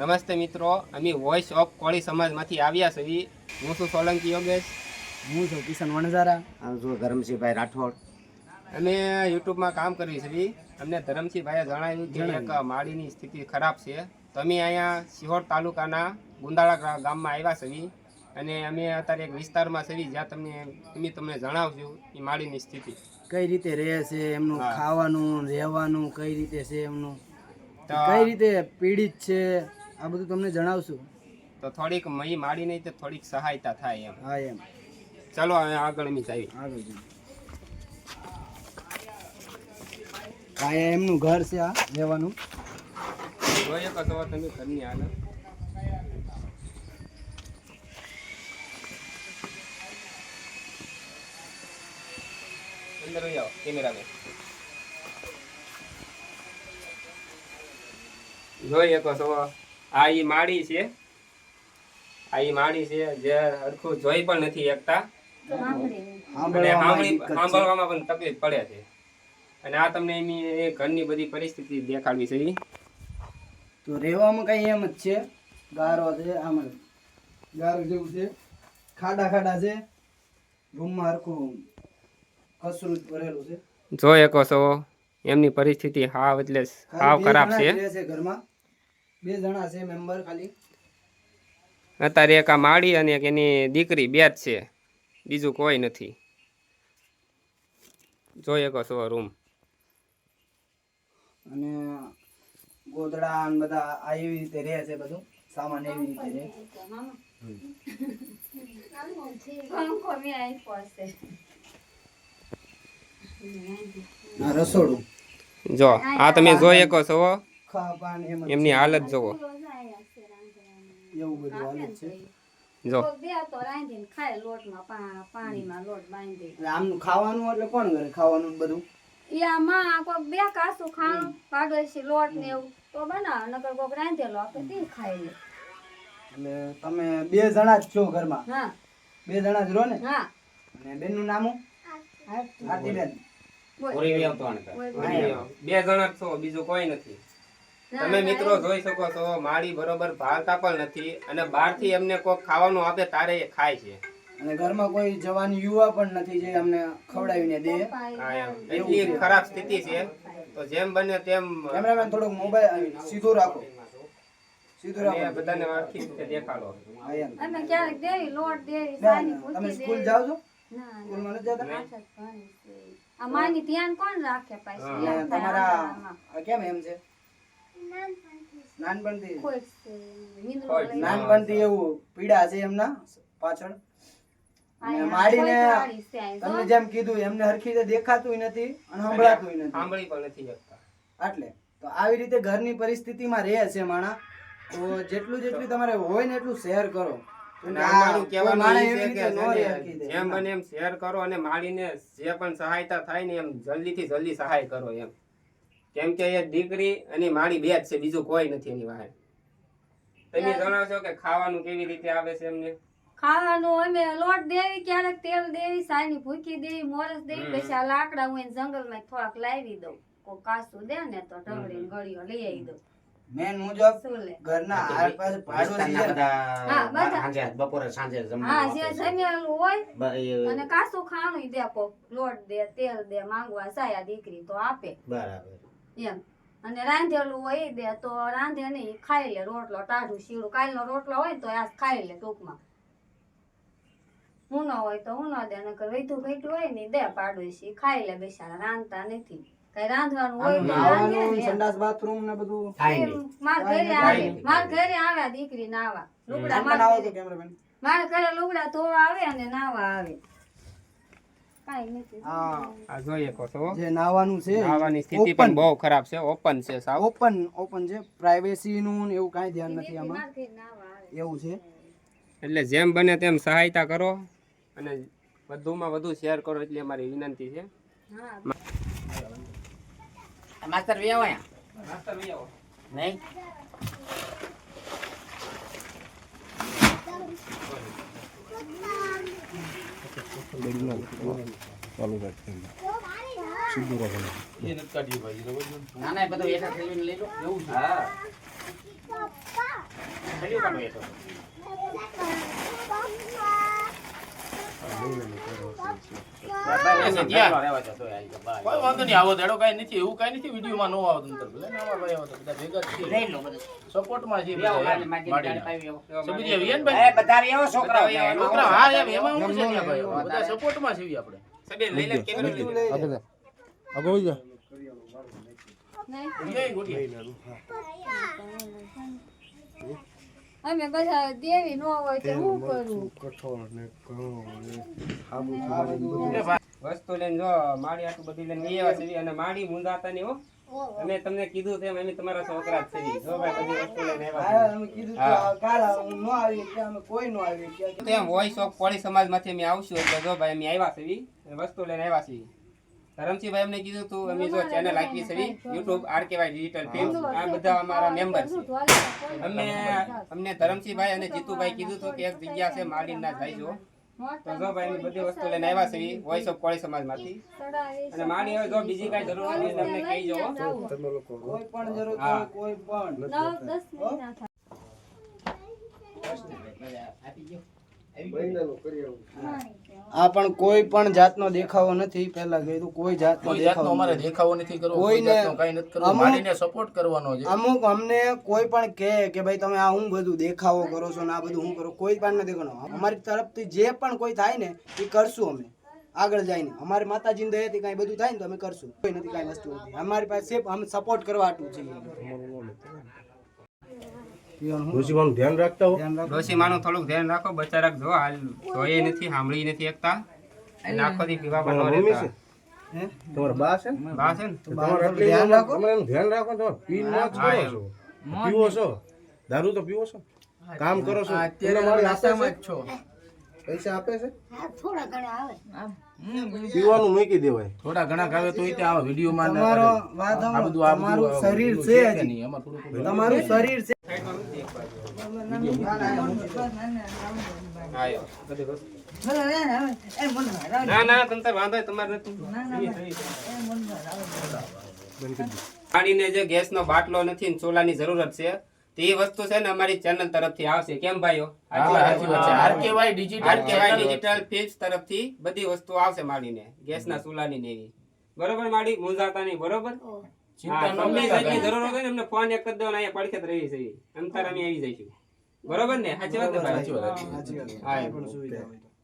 નમસ્તે મિત્રો અમે વોઇસ ઓફ કોળી સમાજમાંથી આવ્યા છીએ. હું છું સોલંકી યોગેશ. હું છું કિશન વણઝારા. હું છું ધરમસિંહભાઈ રાઠોડ. અમે યુટ્યુબમાં કામ કરીએ છીએ. અમને ધરમસિંહભાઈએ જણાવ્યું કે એક માળીની સ્થિતિ ખરાબ છે. તો અમે અહીંયા સિહોર તાલુકાના ગુંદાળા ગામમાં આવ્યા છીએ. અને અમે અત્યારે એક વિસ્તારમાં છીએ જ્યાં તમને અમે તમને જણાવશું એ માળીની સ્થિતિ. કઈ રીતે રહે છે એમનું ખાવાનું રહેવાનું કઈ રીતે છે એમનું? તો કઈ રીતે પીડિત છે? આ બધું તમને જણાવશું. તો થોડીક મહી માડી નહીં તો થોડીક સહાયતા થાય એમ. હા એમ. ચલો હવે આગળ મી જઈએ. આગળ જઈએ. આ એમનું ઘર છે આ રહેવાનું? જોઈએ તો તમે ઘરની હાલત અંદર રહી આવો કેમેરામેન જોઈએ તો છો. આ ઈ માળી છે. આ ઈ માળી છે જે હરખું જોઈ પણ નથી એકતા. સાંભળવામાં પણ તકલીફ પડે છે. અને આ તમને એની એ ઘરની બધી પરિસ્થિતિ દેખાડવી છે તો રહેવામાં કઈ એમ જ છે. ગારો છે આમ ગારો જેવું છે. ખાડા ખાડા છે. રૂમમાં હરખું કસરું જ ભરેલું છે. જોઈ શકો છો એમની પરિસ્થિતિ હાવ એટલે હાવ ખરાબ જ છે ઘરમાં. બે જણા છે મેમ્બર ખાલી. અત્યારે એક આ માળી અને એક એની દીકરી બે જ છે. બીજું કોઈ નથી. જોઈ શકો છો રૂમ અને ગોદડા અને બધા આ એવી રીતે રહે છે બધું. સામાન એવી રીતે રહે. રસોડું. જો આ તમે જોઈ શકો છો એમની હાલત જોવો. એવું બધું હાલત છે? જો. પાણીમાં લોટ બાંધી. એટલે આમનું ખાવાનું એટલે કોણ કરે ખાવાનું બધું? યામાં કોક બે કાસું ખાણું પાડોશી લોટ ને એવું. તો બનાવ નકર કોક રાંધેલો આપણે તે ખાઈ લે. એટલે તમે બે જણા જ છો ઘરમાં? હા. બે જણા જ રહો ને? હા. અને બેનનું નામ? શું? આરતીબેન બે જણા જ છો બીજું કોઈ નથી. તમે મિત્રો જોઈ શકો છો માળી બરોબર ભાળતા પણ નથી અને બહારથી એમને કોઈ ખાવાનું આપે તારે એ ખાય છે. અને ઘરમાં કોઈ જવાન યુવા પણ નથી જે અમને ખવડાવીને દે. એટલી ખરાબ સ્થિતિ છે. તો જેમ બને તેમ કેમેરામેન થોડોક મોબાઈલ સીધો રાખો. સીધો રાખો. બધાને આખી રીતે દેખાડો. અમે ક્યારેક દેવી લોટ દેવી સાની તમે સ્કૂલ છો. સ્કૂલમાં નથી જતા? ધ્યાન કોણ રાખે પાછી? થાય તમારા કેમ એમ છે? નાનપણથી એવું પીડા છે એમના પાછળ. માડીને. તમને જેમ કીધું એમને હરખી રીતે દેખાતું નથી અને સંભળાતું નથી. સાંભળી પણ નથી શકતા. એટલે તો આવી રીતે ઘરની પરિસ્થિતિમાં રહે છે માણા. તો જેટલું જેટલું તમારે હોય ને એટલું શેર કરો. જેમ બને એમ શેર કરો અને માળીને જે પણ સહાયતા થાય ને એમ જલ્દીથી જલ્દી સહાય કરો એમ. કેમ કે એ દીકરી અને મારી બે જ છે બીજું કોઈ નથી એની વાહે. તમે જણાવશો કે ખાવાનું કેવી રીતે આવે છે એમને? ખાવાનું અમે લોટ દેવી ક્યારેક તેલ દેવી સાની ભૂકી દેવી મોરસ દેવી પછી આ લાકડા હું એને જંગલમાં થોડાક લાવી દઉં. કો કાસું દે ને તો ઢગલીને ગળીઓ લઈ આવી દઉં. મેન મુજબ ઘરના આર પાસે પાડોશી હા, બધા બધા. સાંજે બપોરે સાંજે હા જે જમેલું હોય અને કાસું ખાણું દે કોક. લોટ દે તેલ દે માંગવા સાયા દીકરી તો આપે. બરાબર. એમ. અને રાંધેલું હોય દે તો રાંધે નહીં ખાઈ લે રોટલો ટાઢું શીળું કાલનો રોટલો હોય તો આ ખાઈ લે ટૂંકમાં. હું ન હોય તો હું ન દે નકર વૈધું ઘટ્યું હોય ને દે પાડું પાડોશી ખાઈ લે બેસાડા રાંધતા નથી. કઈ રાંધવાનું હોય તો રાંધે. સંડાસ બાથરૂમ ને બધું. થાય માર ઘરે આવે માર ઘરે આવે દીકરી નાવા. લુગડા માર આવો તો ઘરે- કેમેરામેન મારા ઘરે લુગડા ધોવા આવે અને નાવા આવે. આ જોઈએ કહો છો. જે નાવાનું છે ખાવાની સ્થિતિ પણ બહુ ખરાબ છે. ઓપન છે સાવ. ઓપન ઓપન છે. પ્રાઇવેસી નું એવું કાંઈ ધ્યાન નથી આમાં. એવું છે. એટલે જેમ બને તેમ સહાયતા કરો અને વધુમાં વધુ શેર કરો એટલે અમારી વિનંતી છે. હા માસ્તર વી આવો અહીંયા. નાસ્તા આવો. નહીં? ના ના એ બધું એકા થઈને લઈ લો. એવું છે ખાલી કાઢો એ તો. એસી ત્યાં. રહેવા દો, તો આવી જાઓ, બહાર. કોઈ વાંધો નહીં આવો દેડો કાંઈ નથી એવું કાંઈ નથી વિડીયોમાં નો આવો. સપોર્ટમાં. છોકરા હા એમાં. અમે બધા દેવી નો હોય તો હું કરું? વસ્તુ લઈને જો માળી આટલું બધી લઈને લઈ આવ્યા છે અને માડી મુંદાતા ની હો. અમે તમને કીધું તેમ અમે તમારા છોકરા છે જો ભાઈ બધી વસ્તુ લઈને આવ્યા અમે કીધું કાલ હું ન આવી કે અમે કોઈ નો આવી કે તેમ વોઇસ ઓફ કોળી સમાજમાંથી અમે આવશું એટલે જો ભાઈ અમે આવ્યા છે વસ્તુ લઈને આવ્યા છીએ. ધરમસિંહભાઈ અમને કીધું તું અમે જો ચેનલ આપી છે યુટ્યુબ આરકેવાય ડિજિટલ ફિલ્મ આ બધા અમારા મેમ્બર છે અમને અમને ધરમસિંહભાઈ અને જીતુભાઈ કીધું હતું કે એક જગ્યા છે માળીના જાય છો તો જો ભાઈ અમે બધી વસ્તુ લઈને આવ્યા છે વોઇસ ઓફ કોળી સમાજમાંથી. અને માળી હવે જો બીજી કાંઈ જરૂર હોય તો અમને કહી લોકો કોઈ પણ જરૂર હોય કોઈ પણ. 9 10 મહિના થાય. આ પણ કોઈ પણ જાતનો દેખાવો નથી. પહેલા કીધું કોઈ જાતનો દેખાવો અમારે દેખાવો નથી કરવો કોઈ કોઈને જાતનો કાંઈ નથી કરવું. માનીને સપોર્ટ કરવાનો છે. અમુક અમને કોઈ પણ કહે કે ભાઈ તમે આ હું બધું દેખાવો કરો છો ને આ બધું હું કરો કોઈ પણ નથી કરવાનું. અમારી તરફથી જે પણ કોઈ થાય ને એ કરશું અમે. આગળ જઈને. અમારી માતાજીની દયાથી કાંઈ બધું થાય ને તો અમે કરશું. કોઈ નથી કાંઈ વસ્તુ નથી. અમારી પાસે અમે સપોર્ટ કરવા હાટું છીએ. ઋષિમાનું ધ્યાન રાખતા હો. ધ્યાન રાખો. ડોશી માનું થોડુંક ધ્યાન રાખો બચા રાખજો હાલ જોઈએ નથી સાંભળી નથી એકતા. અને આખો દી પીવા પણ ન રહેતા. છે? તમારા બા છે? બા છે ને? તો બહાર તમારે ધ્યાન રાખો. તમારે ધ્યાન રાખો તમે પી ન છો. પીવો છો. દારૂ તો પીવો છો. કામ કરો છો. તમને મારી જ છો. પૈસા આપે છે? થોડા ઘણા આવે. પીવાનું મૂકી દેવાય. થોડા ઘણા કાવે તો આવા વિડીયોમાં ના તમારો તમારું શરીર છે તમારું શરીર છે. ના ના તમ વાંધો તમારે પાણીને જે ગેસનો બાટલો નથી ને ચૂલાની જરૂરત છે તે વસ્તુ છે ને અમારી ચેનલ તરફથી આવશે. કેમ ભાઈઓ? digital films તરફથી બધી વસ્તુ આવશે માળીને ગેસના ચૂલાની ને એવી. બરોબર માળી મૂંઝાતા નહીં બરોબર ન. જરૂર હોય ને અમને ફોન એક જ દો ને અહીંયા પડખે જ રહી છે એમ તાર અમે આવી જઈશું. બરોબર ને સાચી વાત ને સાચી વાત. હા, પણ સુવિધા હોય.